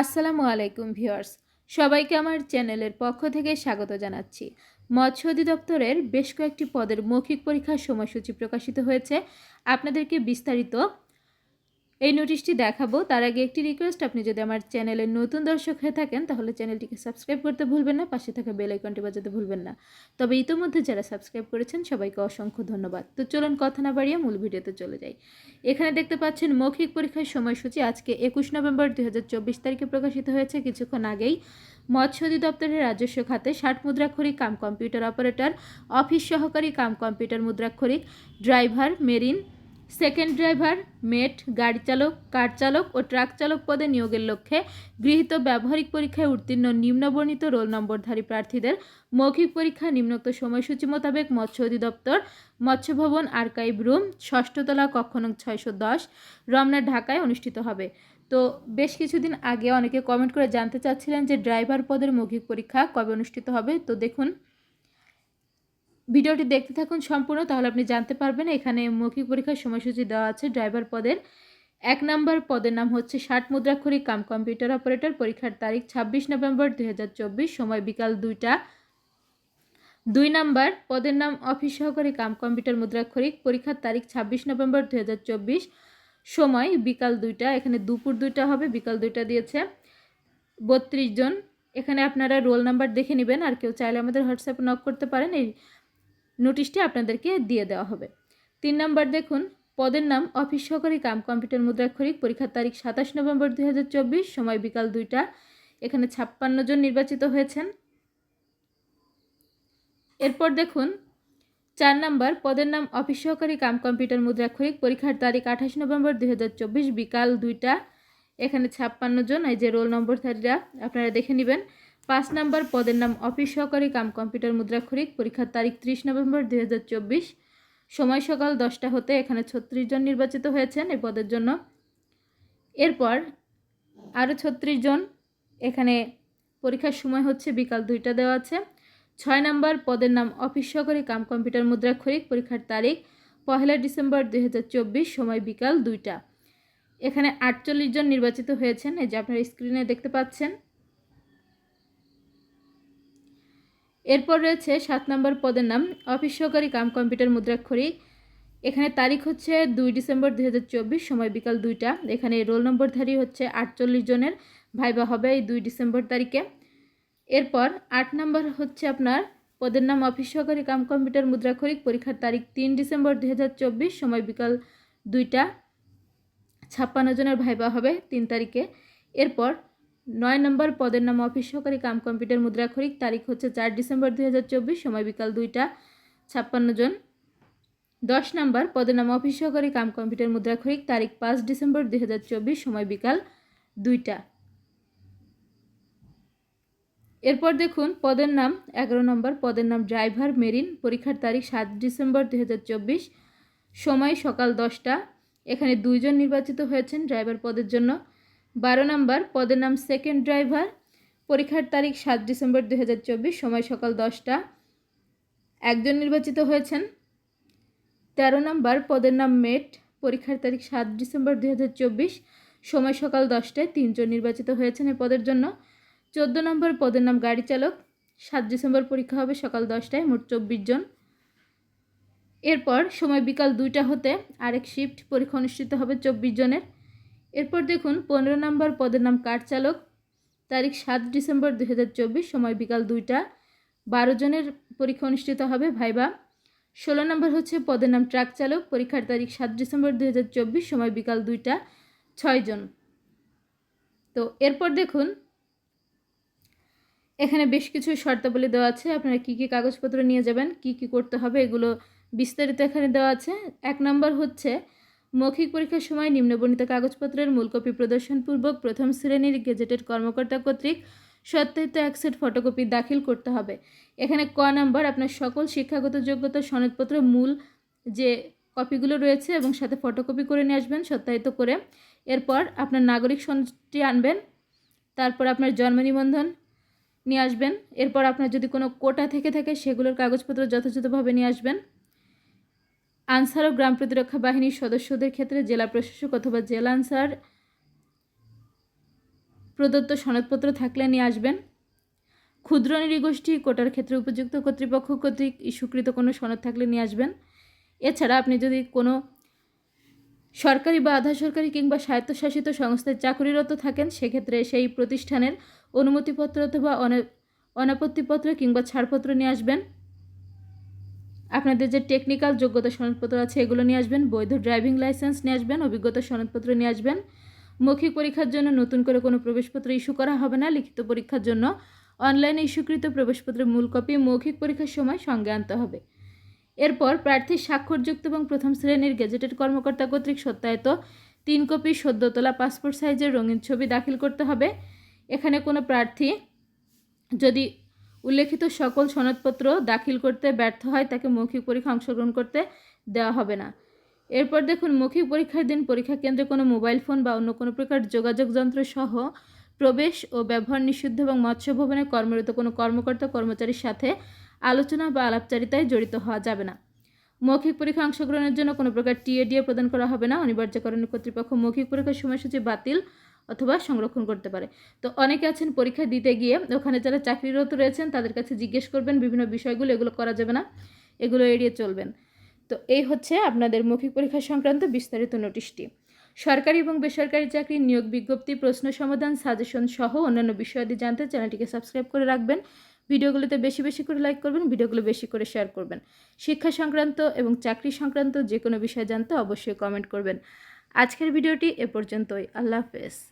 আসসালামু আলাইকুম ভিউয়ার্স। সবাইকে আমার চ্যানেলের পক্ষ থেকে স্বাগত জানাচ্ছি। মৎস্য অধিদপ্তরের বেশ কয়েকটি পদের মৌখিক পরীক্ষার সময়সূচি প্রকাশিত হয়েছে। আপনাদেরকে বিস্তারিত এই নোটিশটি দেখাবো। তার আগে একটি রিকোয়েস্ট আপনি যদি আমার চ্যানেলের নতুন দর্শক হয়ে থাকেন, তাহলে চ্যানেলটিকে সাবস্ক্রাইব করতে ভুলবেন না, পাশে থাকা বেল আইকনটি বাজাতে ভুলবেন না। তবে ইতোমধ্যে যারা সাবস্ক্রাইব করেছেন, সবাইকে অসংখ্য ধন্যবাদ। তো চলুন কথা না বাড়িয়ে মূল ভিডিওতে চলে যাই। এখানে দেখতে পাচ্ছেন, মৌখিক পরীক্ষার সময়সূচি আজকে একুশ নভেম্বর দুই হাজার চব্বিশ তারিখে প্রকাশিত হয়েছে। কিছুক্ষণ আগেই মৎস্য অধিদপ্তরের রাজস্ব খাতে ষাট মুদ্রাক্ষরিক কাম কম্পিউটার অপারেটর, অফিস সহকারী cum computer মুদ্রাক্ষরিক, driver, marine second driver, mate, গাড়ি চালক, কার চালক ও ট্রাক চালক পদে নিয়োগের লক্ষ্যে গৃহীত ব্যবহারিক পরীক্ষায় উত্তীর্ণ নিম্নবর্ণিত রোল নম্বরধারী প্রার্থীদের মৌখিক পরীক্ষা, নিম্নোক্ত সময়সূচি মোতাবেক মৎস্য অধিদপ্তর মৎস্য ভবন আর্কাইভ রুম, ষষ্ঠতলা কক্ষ নং ছয়শো দশ, রমনা ঢাকায় অনুষ্ঠিত হবে। তো বেশ কিছুদিন আগে অনেকে কমেন্ট করে জানতে চাচ্ছিলেন যে ড্রাইভার পদের মৌখিক পরীক্ষা কবে অনুষ্ঠিত হবে। তো দেখুন ভিডিওটি দেখতে থাকুন সম্পূর্ণ, তাহলে আপনি জানতে পারবেন। এখানে মৌখিক পরীক্ষার সময়সূচি দেওয়া আছে ড্রাইভার পদের। এক নম্বর পদের নাম হচ্ছে ষাট মুদ্রাক্ষরিক কাম কম্পিউটার অপারেটর। পরীক্ষার তারিখ ছাব্বিশ নভেম্বর দু হাজার চব্বিশ, সময় বিকাল দুইটা। দুই নাম্বার পদের নাম অফিস সহকারী কাম কম্পিউটার মুদ্রাক্ষরিক পরীক্ষার তারিখ ছাব্বিশ নভেম্বর দুই হাজার চব্বিশ, সময় বিকাল দুইটা। এখানে দুপুর দুইটা হবে, বিকাল দুইটা দিয়েছে। বত্রিশ জন। এখানে আপনারা রোল নাম্বার দেখে নেবেন, আর কেউ চাইলে আমাদের হোয়াটসঅ্যাপে নক করতে পারেন। এই নোটিশটি আপনাদেরকে দিয়ে দেওয়া হবে। তিন নম্বর দেখুন, পদের নাম, অফিস সহকারী কাম কম্পিউটার মুদ্রাক্ষরিক পরীক্ষার তারিখ সাতাশ নভেম্বর দু হাজার চব্বিশ, সময় বিকাল দুইটা। এখানে ছাপ্পান্ন জন নির্বাচিত হয়েছেন। এরপর দেখুন, চার নাম্বার, পদের নাম, অফিস সহকারী কাম কম্পিউটার মুদ্রাক্ষরিক পরীক্ষার তারিখ আঠাশ নভেম্বর দুই হাজার চব্বিশ, বিকাল দুইটা। এখানে ছাপ্পান্ন জন, এই যে রোল নম্বরধারীরা, আপনারা দেখে নেবেন। পাঁচ নাম্বার পদের নাম অফিস সহকারী কাম কম্পিউটার মুদ্রাক্ষরিক, পরীক্ষার তারিখ ত্রিশ নভেম্বর দুই হাজার চব্বিশ। সময় সকাল দশটা হতে এখানে ছত্রিশ জন নির্বাচিত হয়েছেন এই পদের জন্য। এরপর আরও ছত্রিশ জন এখানে পরীক্ষার সময় হচ্ছে বিকাল দুইটা দেওয়া আছে। ছয় নম্বর পদের নাম অফিস সহকারী কাম কম্পিউটার মুদ্রাক্ষরিক, পরীক্ষার তারিখ পহেলা ডিসেম্বর দুই হাজার চব্বিশ, সময় বিকাল দুইটা। এখানে আটচল্লিশ জন নির্বাচিত হয়েছেন, এই যে আপনারা স্ক্রিনে দেখতে পাচ্ছেন। এরপর রয়েছে সাত নম্বর পদের নাম, অফিস সহকারী কাম কম্পিউটার মুদ্রাক্ষরিক এখানে তারিখ হচ্ছে দুই ডিসেম্বর দুই হাজার চব্বিশ, সময় বিকাল দুইটা। এখানে রোল নম্বরধারী হচ্ছে আটচল্লিশ জনের, ভাইবা হবে এই দুই ডিসেম্বর তারিখে। এরপর আট নম্বর হচ্ছে আপনার পদের নাম, অফিস সহকারী কাম কম্পিউটার মুদ্রাক্ষরিক পরীক্ষার তারিখ তিন ডিসেম্বর দুই হাজার চব্বিশ, সময় বিকাল দুইটা। ছাপ্পান্ন জনের ভাইবা হবে তিন তারিখে। এরপর নয় নম্বর পদের নাম অফিস সহকারী কাম কম্পিউটার মুদ্রাক্ষরিক তারিখ হচ্ছে চার ডিসেম্বর দুই সময় বিকাল দুইটা ছাপ্পান্ন জন। দশ নম্বর পদের নাম অফিস সহকারী কাম কম্পিউটার মুদ্রাক্ষরিক তারিখ পাঁচ ডিসেম্বর দুই সময় বিকাল দুইটা। এরপর দেখুন পদের নাম, এগারো নম্বর পদের নাম ড্রাইভার মেরিন। পরীক্ষার তারিখ সাত ডিসেম্বর দুই হাজার চব্বিশ, সময় সকাল দশটা। এখানে দুইজন নির্বাচিত হয়েছেন ড্রাইভার পদের জন্য। বারো নম্বর, পদের নাম সেকেন্ড ড্রাইভার পরীক্ষার তারিখ সাত ডিসেম্বর দু হাজার চব্বিশ, সময় সকাল দশটা। একজন নির্বাচিত হয়েছেন। তেরো নম্বর, পদের নাম মেট, পরীক্ষার তারিখ সাত ডিসেম্বর দু হাজার চব্বিশ, সময় সকাল দশটায় তিনজন নির্বাচিত হয়েছেন এই পদের জন্য। চোদ্দ নম্বর, পদের নাম গাড়ি চালক, সাত ডিসেম্বর পরীক্ষা হবে সকাল দশটায়, মোট চব্বিশ জন। এরপর সময় বিকাল দুইটা হতে আরেক শিফট পরীক্ষা অনুষ্ঠিত হবে চব্বিশ জনের। এরপর দেখুন পনেরো নম্বর পদের নাম কার চালক? তারিখ সাত ডিসেম্বর দুই হাজার চব্বিশ, সময় বিকাল দুইটা। বারো জনের পরীক্ষা অনুষ্ঠিত হবে ভাইবা। ষোলো নম্বর হচ্ছে পদের নাম ট্রাক চালক, পরীক্ষার তারিখ সাত ডিসেম্বর দুই হাজার চব্বিশ, সময় বিকাল দুইটা ছয়জন তো এরপর দেখুন, এখানে বেশ কিছু শর্তাবলী দেওয়া আছে। আপনারা কী কী কাগজপত্র নিয়ে যাবেন, কি কি করতে হবে, এগুলো বিস্তারিত এখানে দেওয়া আছে। এক নম্বর হচ্ছে মৌখিক পরীক্ষার সময় নিম্নবর্ণিত কাগজপত্রের মূল কপি প্রদর্শনপূর্বক প্রথম শ্রেণির গেজেটেড কর্মকর্তা কর্তৃক সত্যায়িত এক সেট ফটোকপি দাখিল করতে হবে। এখানে ক নাম্বার, আপনার সকল শিক্ষাগত যোগ্যতা সনদপত্র মূল যে কপিগুলো রয়েছে এবং সাথে ফটোকপি করে নিয়ে আসবেন, সত্যায়িত করে। এরপর আপনার নাগরিক সনদটি আনবেন, তারপর আপনার জন্ম নিবন্ধন নিয়ে আসবেন। এরপর আপনার যদি কোনো কোটা থেকে থাকে, সেগুলোর কাগজপত্র যথাযথভাবে নিয়ে আসবেন। আনসার ও গ্রাম প্রতিরক্ষা বাহিনীর সদস্যদের ক্ষেত্রে জেলা প্রশাসক অথবা জেলা আনসার প্রদত্ত সনদপত্র থাকলে নিয়ে আসবেন। ক্ষুদ্র নৃগোষ্ঠী কোটার ক্ষেত্রে উপযুক্ত কর্তৃপক্ষ কর্তৃক ইস্যুকৃত কোনো সনদ থাকলে নিয়ে আসবেন। এছাড়া আপনি যদি কোনো সরকারি বা আধা সরকারি কিংবা স্বায়ত্তশাসিত সংস্থায় চাকরিরত থাকেন, সেক্ষেত্রে সেই প্রতিষ্ঠানের অনুমতিপত্র অথবা অনা- অনাপত্তিপত্র কিংবা ছাড়পত্র নিয়ে আসবেন। আপনাদের যে টেকনিক্যাল যোগ্যতা সনদপত্র আছে, এগুলো নিয়ে আসবেন, বৈধ ড্রাইভিং লাইসেন্স নিয়ে আসবেন, অভিজ্ঞতা সনদপত্র নিয়ে আসবেন। মৌখিক পরীক্ষার জন্য নতুন করে কোনো প্রবেশপত্র ইস্যু করা হবে না, লিখিত পরীক্ষার জন্য অনলাইনে ইস্যুকৃত প্রবেশপত্রের মূল কপি মৌখিক পরীক্ষার সময় সঙ্গে আনতে হবে। এরপর প্রার্থীর স্বাক্ষরযুক্ত এবং প্রথম শ্রেণির গেজেটেড কর্মকর্তা কর্তৃক সত্যায়িত তিন কপি সদ্য তোলা পাসপোর্ট সাইজের রঙিন ছবি দাখিল করতে হবে। এখানে কোনো প্রার্থী যদি উল্লেখিত সকল সনদপত্র দাখিল করতে ব্যর্থ হয়, তাকে মৌখিক পরীক্ষা অংশগ্রহণ করতে দেওয়া হবে না। এরপর দেখুন, মৌখিক পরীক্ষার দিন পরীক্ষা কেন্দ্রে কোনো মোবাইল ফোন বা অন্য কোনো প্রকার যোগাযোগ যন্ত্র সহ প্রবেশ ও ব্যবহার নিষিদ্ধ এবং মৎস্য ভবনে কর্মরত কোনো কর্মকর্তা, কর্মচারীর সাথে আলোচনা বা আলাপচারিতায় জড়িত হওয়া যাবে না। মৌখিক পরীক্ষা অংশগ্রহণের জন্য কোনো প্রকার টিএডিএ প্রদান করা হবে না। অনিবার্যকরণের কর্তৃপক্ষ মৌখিক পরীক্ষার সময়সূচি বাতিল অথবা সংরক্ষণ করতে পারে। তো অনেকে আছেন পরীক্ষা দিতে গিয়ে ওখানে যারা চাকরিরত রয়েছেন তাদের কাছে জিজ্ঞেস করবেন, বিভিন্ন বিষয়গুলো, এগুলো করা যাবে না, এগুলো এড়িয়ে চলবেন। তো এই হচ্ছে আপনাদের মৌখিক পরীক্ষা সংক্রান্ত বিস্তারিত নোটিশটি। সরকারি এবং বেসরকারি চাকরি নিয়োগ বিজ্ঞপ্তি, প্রশ্ন সমাধান, সাজেশন সহ অন্যান্য বিষয়াদি জানতে চ্যানেলটিকে সাবস্ক্রাইব করে রাখবেন। ভিডিওগুলোতে বেশি বেশি করে লাইক করবেন, ভিডিওগুলো বেশি করে শেয়ার করবেন। শিক্ষা সংক্রান্ত এবং চাকরি সংক্রান্ত যে কোনো বিষয় জানতে অবশ্যই কমেন্ট করবেন। আজকের ভিডিওটি এ পর্যন্তই। আল্লাহ হাফেজ।